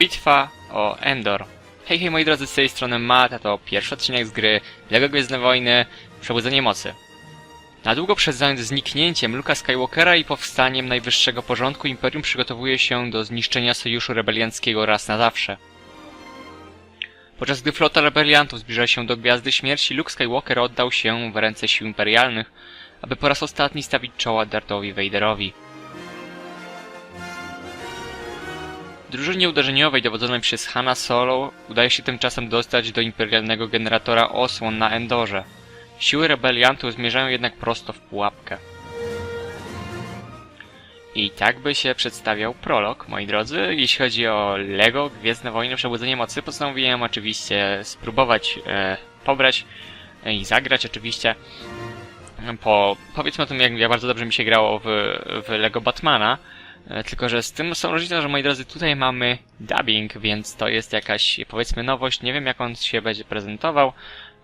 Bitwa o Endor. Hej, hej moi drodzy, z tej strony Matt, a to pierwszy odcinek z gry LEGO Gwiezdne Wojny Przebudzenie Mocy. Na długo przed zniknięciem Luka Skywalkera i powstaniem najwyższego porządku Imperium przygotowuje się do zniszczenia Sojuszu Rebelianckiego raz na zawsze. Podczas gdy flota rebeliantów zbliża się do Gwiazdy Śmierci, Luke Skywalker oddał się w ręce sił imperialnych, aby po raz ostatni stawić czoła Darthowi Vaderowi. Drużynie uderzeniowej dowodzonej przez Hanna Solo udaje się tymczasem dostać do imperialnego generatora osłon na Endorze. Siły rebeliantów zmierzają jednak prosto w pułapkę. I tak by się przedstawiał prolog, moi drodzy. Jeśli chodzi o LEGO Gwiezdne Wojny Przebudzenie Mocy, postanowiłem oczywiście spróbować e, pobrać e, i zagrać oczywiście po, powiedzmy o tym, jak, jak bardzo dobrze mi się grało w, w LEGO Batmana. E, Tylko, że z tym są różnice, że moi drodzy, tutaj mamy dubbing, więc to jest jakaś, powiedzmy, nowość. Nie wiem, jak on się będzie prezentował.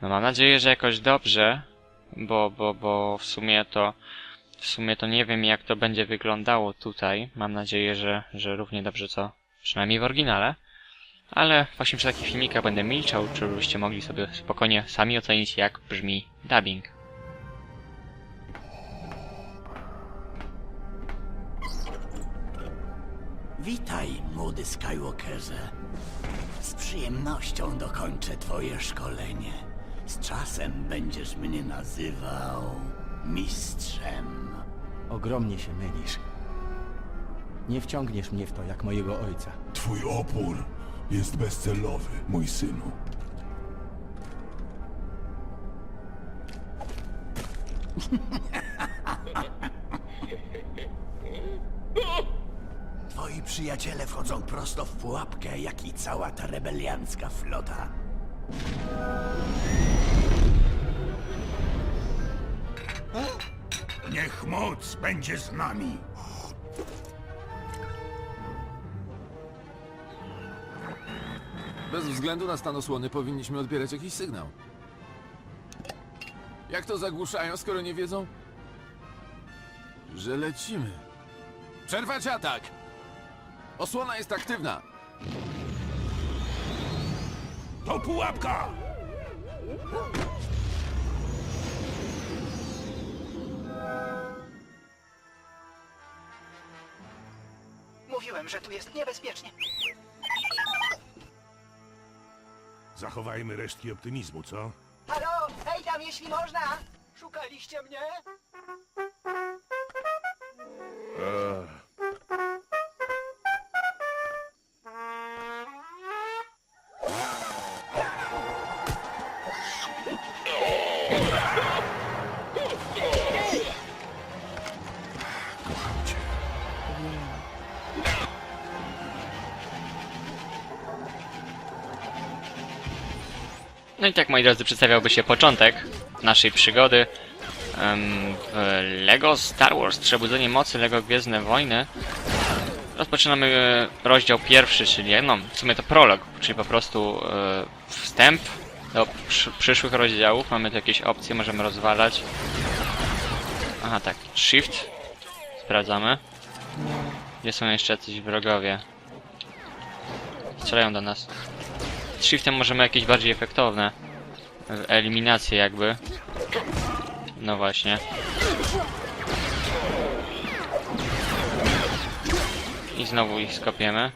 No mam nadzieję, że jakoś dobrze, bo, bo, bo w sumie to, w sumie to nie wiem, jak to będzie wyglądało tutaj. Mam nadzieję, że, że równie dobrze co przynajmniej w oryginale. Ale właśnie przy takich filmikach będę milczał, żebyście mogli sobie spokojnie sami ocenić, jak brzmi dubbing. Witaj, młody Skywalkerze. Z przyjemnością dokończę twoje szkolenie. Z czasem będziesz mnie nazywał mistrzem. Ogromnie się mylisz. Nie wciągniesz mnie w to jak mojego ojca. Twój opór jest bezcelowy, mój synu. Przyjaciele wchodzą prosto w pułapkę, jak i cała ta rebeliancka flota. Niech moc będzie z nami. Bez względu na stan osłony powinniśmy odbierać jakiś sygnał. Jak to zagłuszają, skoro nie wiedzą, że lecimy? Przerwać atak! Osłona jest aktywna! To pułapka! Mówiłem, że tu jest niebezpiecznie. Zachowajmy resztki optymizmu, co? Halo, hej tam, jeśli można! Szukaliście mnie? No i tak, moi drodzy, przedstawiałby się początek naszej przygody w LEGO Star Wars Przebudzenie Mocy LEGO Gwiezdne Wojny. Rozpoczynamy e, rozdział pierwszy, czyli no, w sumie to prolog, czyli po prostu e, wstęp do przy, przyszłych rozdziałów. Mamy tu jakieś opcje, możemy rozwalać. Aha, tak, Shift. Sprawdzamy. Gdzie są jeszcze jacyś wrogowie? Strzelają do nas. Shiftem możemy jakieś bardziej efektowne eliminacje jakby. No właśnie. I znowu ich skopiemy.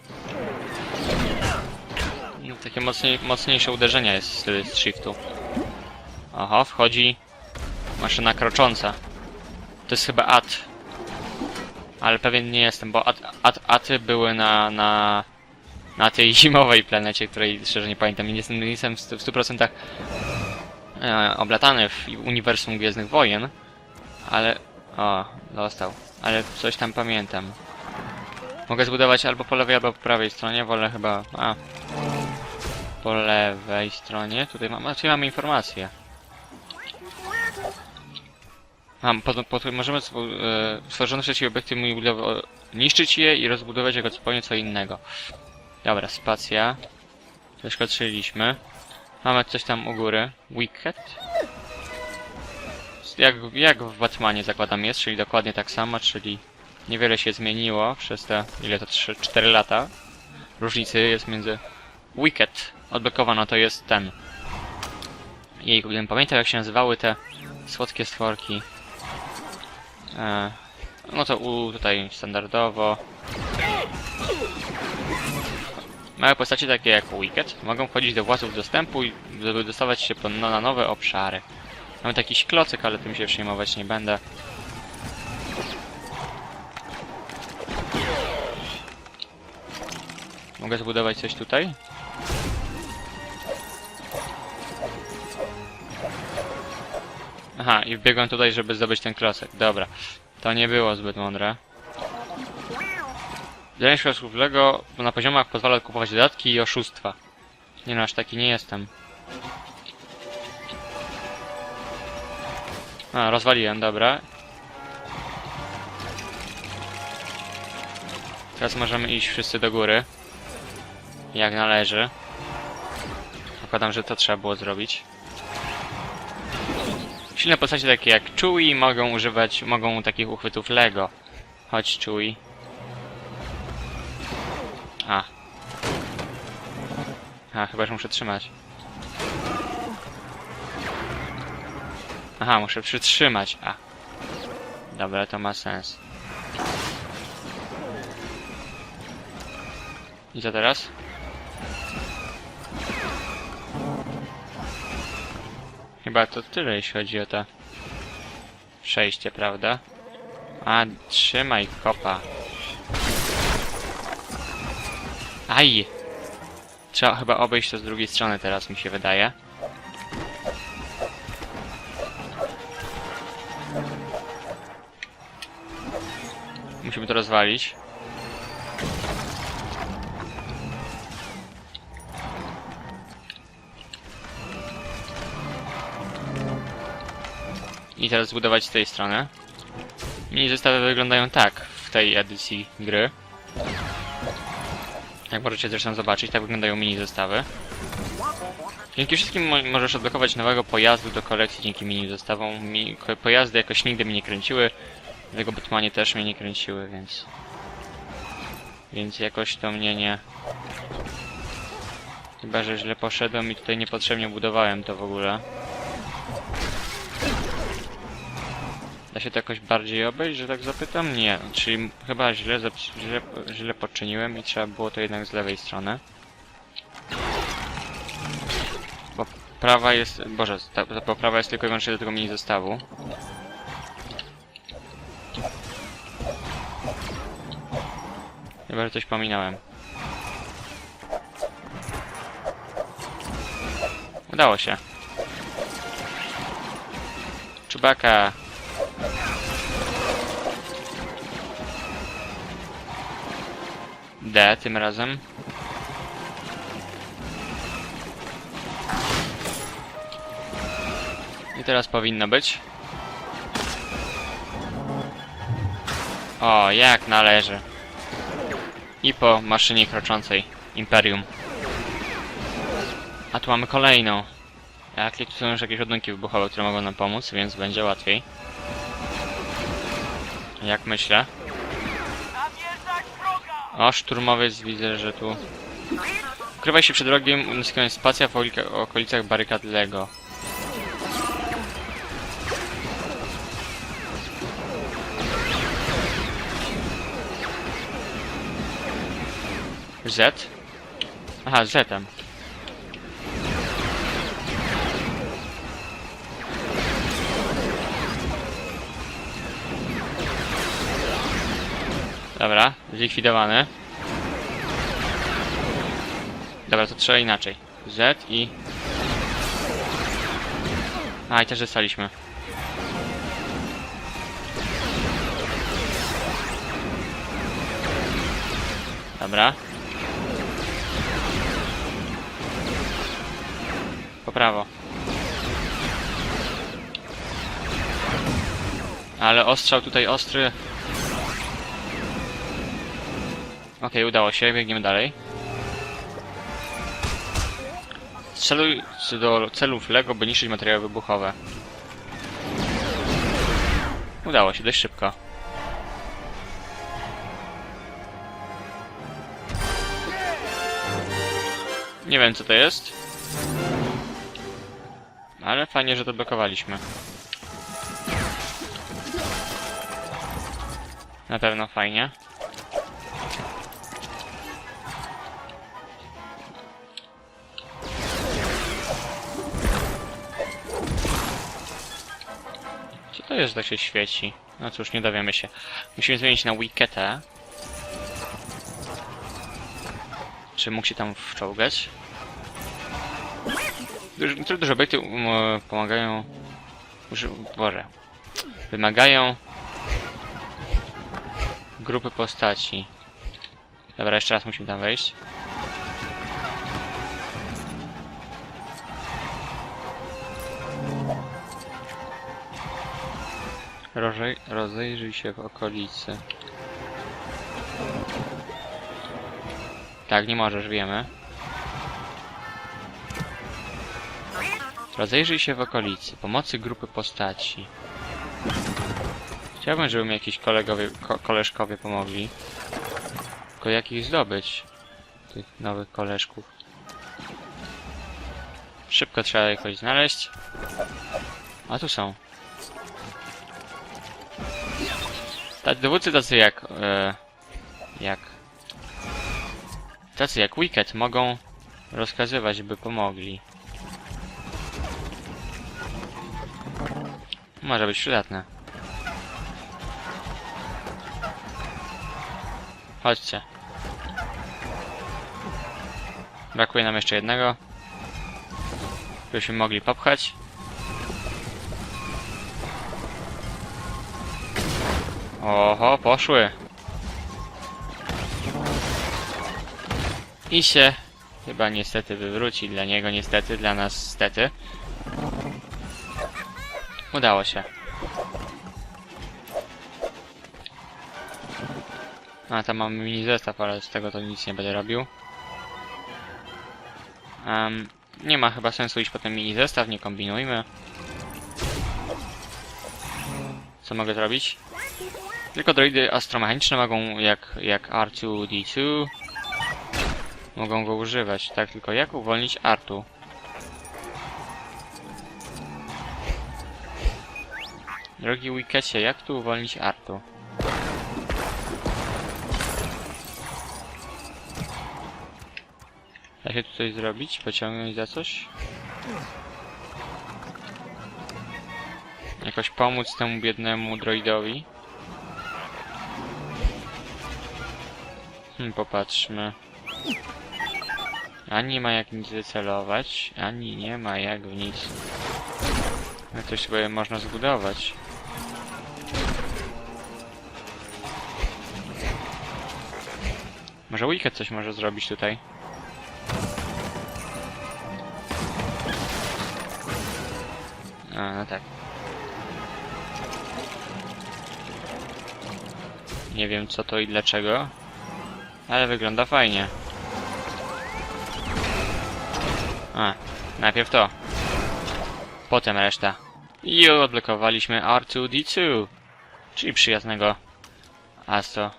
No, takie mocniej, mocniejsze uderzenia jest z shiftu. Oho, wchodzi maszyna krocząca. To jest chyba at. Ale pewien nie jestem, bo at, at, aty były na, na na tej zimowej planecie, której szczerze nie pamiętam nie jestem, nie jestem w stu- w 100% e, oblatany w uniwersum Gwiezdnych Wojen, ale... O, dostał. Ale coś tam pamiętam. Mogę zbudować albo po lewej, albo po prawej stronie, wolę chyba... A, po lewej stronie. Tutaj mam, znaczy mamy informację. Mam, pod, pod, możemy e, stworzone siebie obiekty budowy, niszczyć je i rozbudować jako zupełnie co innego. Dobra, spacja. Przeskoczyliśmy. Mamy coś tam u góry. Wicked. Jak, jak w Batmanie zakładam jest, czyli dokładnie tak samo, czyli niewiele się zmieniło przez te, ile to, 3, 4 lata. różnicy jest między Wicked odblokowano, to jest ten. Jej, gdybym pamiętał jak się nazywały te słodkie stworki. E, no to u tutaj standardowo. Małe postacie takie jak Wicked mogą wchodzić do własów dostępu, i- żeby dostawać się no, na nowe obszary. Mamy jakiś klocyk, ale tym się przejmować nie będę. Mogę zbudować coś tutaj? Aha, i wbiegłem tutaj, żeby zdobyć ten klocek. Dobra. To nie było zbyt mądre. Zbieranie środków Lego na poziomach pozwala kupować dodatki i oszustwa. Nie no, aż taki nie jestem. A, rozwaliłem, dobra. Teraz możemy iść wszyscy do góry. Jak należy. Zakładam, że to trzeba było zrobić. Silne postacie takie jak Chewie mogą używać, mogą takich uchwytów Lego. Chodź Chewie. A. A, chyba, że muszę trzymać. Aha, muszę przytrzymać. A. Dobra, to ma sens. I co teraz? Chyba to tyle, jeśli chodzi o to przejście, prawda? A, trzymaj kopa. Aj! Trzeba chyba obejść to z drugiej strony teraz, mi się wydaje. Musimy to rozwalić. I teraz zbudować z tej strony. Mini zestawy wyglądają tak w tej edycji gry. Jak możecie zresztą zobaczyć, tak wyglądają mini zestawy. Dzięki wszystkim mo możesz odblokować nowego pojazdu do kolekcji dzięki mini zestawom. Mi pojazdy jakoś nigdy mnie nie kręciły. W jego Batmanie też mnie nie kręciły, więc... Więc jakoś to mnie nie... Chyba, że źle poszedłem i tutaj niepotrzebnie budowałem to w ogóle. Da się to jakoś bardziej obejść, że tak zapytam? Nie. Czyli chyba źle, źle, źle poczyniłem i trzeba było to jednak z lewej strony. Bo prawa jest... Boże, ta, ta poprawa jest tylko i wyłącznie do tego mini zestawu. Chyba, że coś pominąłem. Udało się. Czubaka. D tym razem. I teraz powinno być. O, jak należy. I po maszynie kroczącej. Imperium. A tu mamy kolejną. Jak tu są już jakieś ładunki wybuchowe, które mogą nam pomóc, więc będzie łatwiej. Jak myślę. O, szturmowiec widzę, że tu... Ukrywaj się przed rogiem, uzyskając spacja w okolicach barykad Lego. Z? Aha, Z -em. Dobra, zlikwidowany. Dobra, to trzeba inaczej. Z i... A, i też zostaliśmy. Dobra. Po prawo. Ale ostrzał tutaj ostry. Okej, udało się, biegniemy dalej. Celuj do celów LEGO, by niszczyć materiały wybuchowe. Udało się, dość szybko. Nie wiem co to jest. Ale fajnie, że to blokowaliśmy. Na pewno fajnie. Jest, że tak się świeci? No cóż, nie dowiemy się. Musimy zmienić na Wiketę. Czy mógł się tam wczołgać? Duż, tu dużo bejty um, pomagają... Uży, Boże. Wymagają... Grupy postaci. Dobra, jeszcze raz musimy tam wejść. Rożej, rozejrzyj się w okolicy. Tak, nie możesz, wiemy. Rozejrzyj się w okolicy. Pomocy grupy postaci. Chciałbym, żeby mi jakiś kolegowie, ko koleżkowie pomogli. Tylko jak ich zdobyć? Tych nowych koleżków. Szybko trzeba jakoś znaleźć. A tu są. Tacy dowódcy tacy jak... E, jak... Tacy jak Wicked mogą rozkazywać, by pomogli. Może być przydatne. Chodźcie. Brakuje nam jeszcze jednego. Byśmy mogli popchać. Oho, poszły. I się chyba niestety wywróci. Dla niego niestety, dla nas stety. Udało się. A, tam mamy mini zestaw, ale z tego to nic nie będę robił. Em, nie ma chyba sensu iść po ten mini zestaw, nie kombinujmy. Co mogę zrobić? Tylko droidy astromechaniczne mogą, jak, jak R2-D2, mogą go używać. Tak, tylko jak uwolnić Artu? Drogi Wikecie, jak tu uwolnić Artu? Da się tutaj zrobić? Pociągnąć za coś? Jakoś pomóc temu biednemu droidowi? Hmm, popatrzmy. Ani ma jak nic wycelować, ani nie ma jak w nic... No coś sobie można zbudować. Może Wicked coś może zrobić tutaj? A, no tak. Nie wiem co to i dlaczego, ale wygląda fajnie. A, najpierw to. Potem reszta. I odblokowaliśmy R2D2, czyli przyjaznego Astro.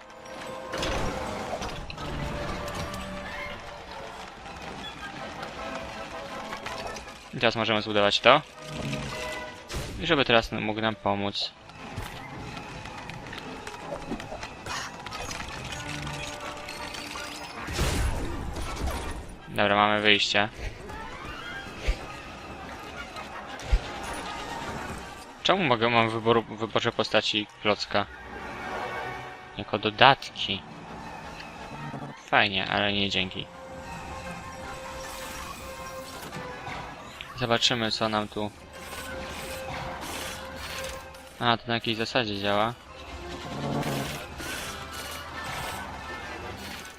I teraz możemy zbudować to. I żeby teraz mógł nam pomóc. Dobra, mamy wyjście. Czemu mogę, mam wyboru, w wyborze postaci klocka? Jako dodatki. Fajnie, ale nie dzięki. Zobaczymy co nam tu... A, to na jakiej zasadzie działa.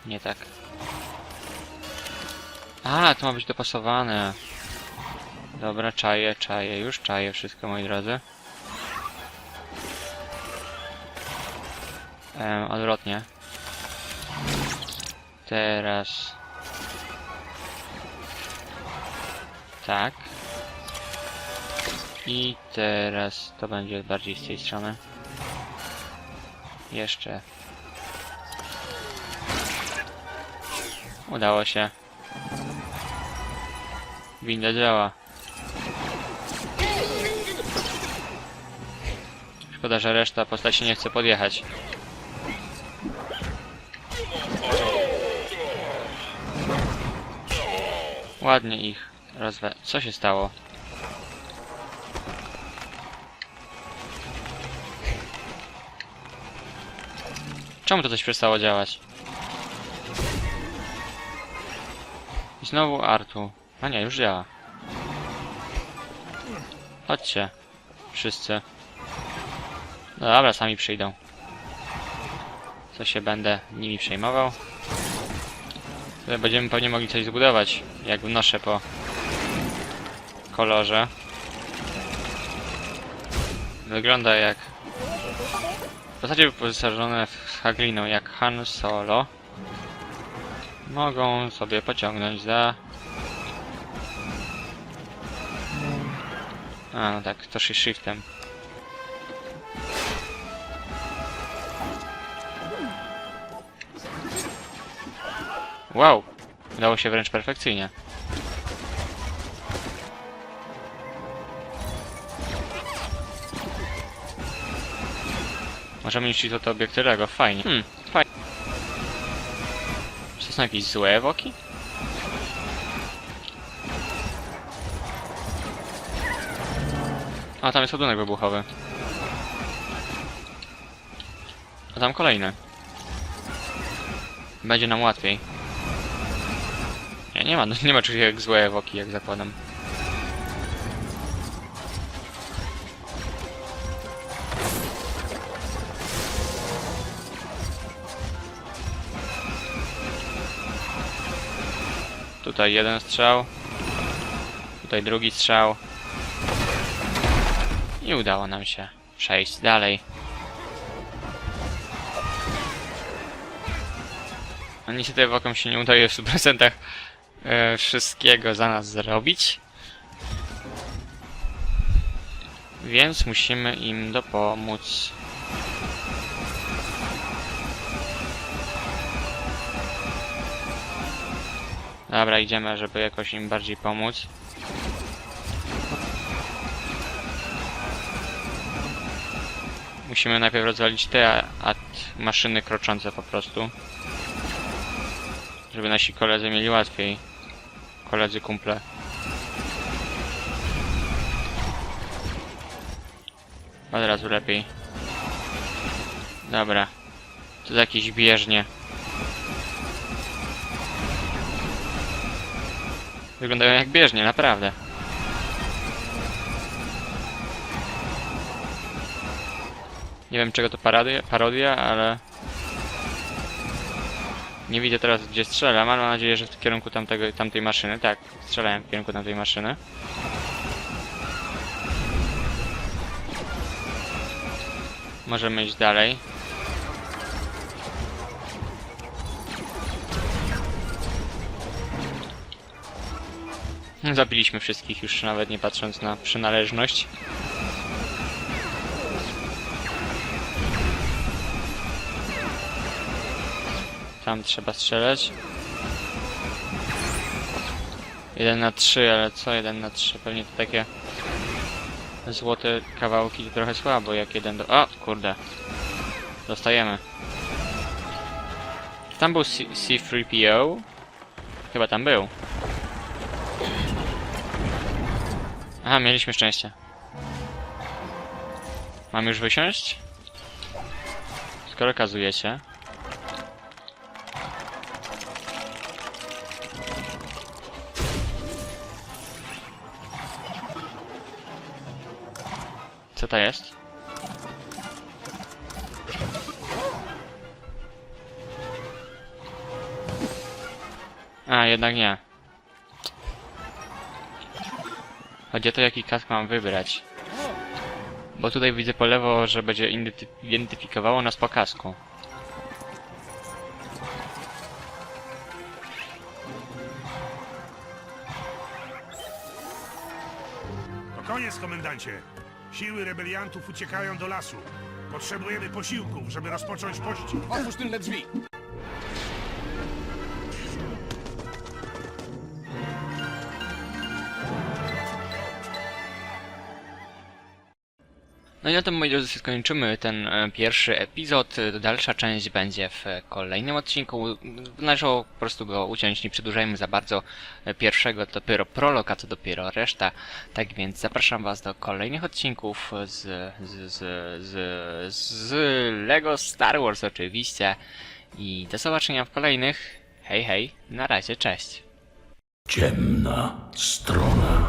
Nie tak. A, to ma być dopasowane. Dobra, czaję, czaję, już czaję wszystko, moi drodzy. Em, odwrotnie. Teraz... Tak. I teraz to będzie bardziej z tej strony. Jeszcze. Udało się. Winda działa. Szkoda, że reszta postaci nie chce podjechać. Ładnie ich rozwe... Co się stało? Czemu to coś przestało działać? I znowu Artu. A nie, już działa. Chodźcie. Wszyscy. No dobra, sami przyjdą. Co się będę nimi przejmował. Tutaj będziemy pewnie mogli coś zbudować, jak wnoszę po kolorze. Wygląda jak... W zasadzie wyposażone w hagliną jak Han Solo. Mogą sobie pociągnąć za... A, no tak, to shi- shiftem. Wow! Udało się wręcz perfekcyjnie. Możemy niszczyć to obiekty Lego, fajnie. Hmm, fajnie. Czy to są jakieś złe ewoki? A, tam jest ładunek wybuchowy. A tam kolejny. Będzie nam łatwiej. Nie, nie ma, nie ma czegoś jak złe ewoki, jak zakładam. Tutaj jeden strzał. Tutaj drugi strzał. I udało nam się przejść dalej. No niestety ewokom się nie udaje w 100% e, wszystkiego za nas zrobić. Więc musimy im dopomóc. Dobra, idziemy, żeby jakoś im bardziej pomóc. Musimy najpierw rozwalić te a, a maszyny kroczące po prostu. Żeby nasi koledzy mieli łatwiej. Koledzy kumple. Od razu lepiej. Dobra. To jakieś bieżnie. Wyglądają jak bieżnie, naprawdę. Nie wiem czego to parodia, parodia ale... Nie widzę teraz gdzie strzelam, ale mam nadzieję, że w kierunku tamtego, tamtej maszyny. Tak, strzelałem w kierunku tamtej maszyny. Możemy iść dalej. Zabiliśmy wszystkich już nawet nie patrząc na przynależność. Tam trzeba strzelać. 1 na 3, ale co 1 na 3? Pewnie to takie złote kawałki trochę słabo, jak jeden do... O, kurde. Dostajemy. Tam był C- C3PO? Chyba tam był. Aha, mieliśmy szczęście. Mam już wysiąść? Skoro kazujecie. To jest? A, jednak nie. Chodzi o to, jaki kask mam wybrać. Bo tutaj widzę po lewo, że będzie identy- identyfikowało nas po kasku. To koniec, komendancie. Siły rebeliantów uciekają do lasu. Potrzebujemy posiłków, żeby rozpocząć pościg. Otwórz tylne drzwi. No i na tym, moi drodzy, skończymy ten e, pierwszy epizod. E, Dalsza część będzie w e, kolejnym odcinku. Należało po prostu go uciąć, nie przedłużajmy za bardzo pierwszego, to dopiero prolog, a to dopiero reszta. Tak więc zapraszam Was do kolejnych odcinków z, z, z, z, z Lego Star Wars oczywiście. I do zobaczenia w kolejnych. Hej, hej, na razie, cześć. Ciemna strona.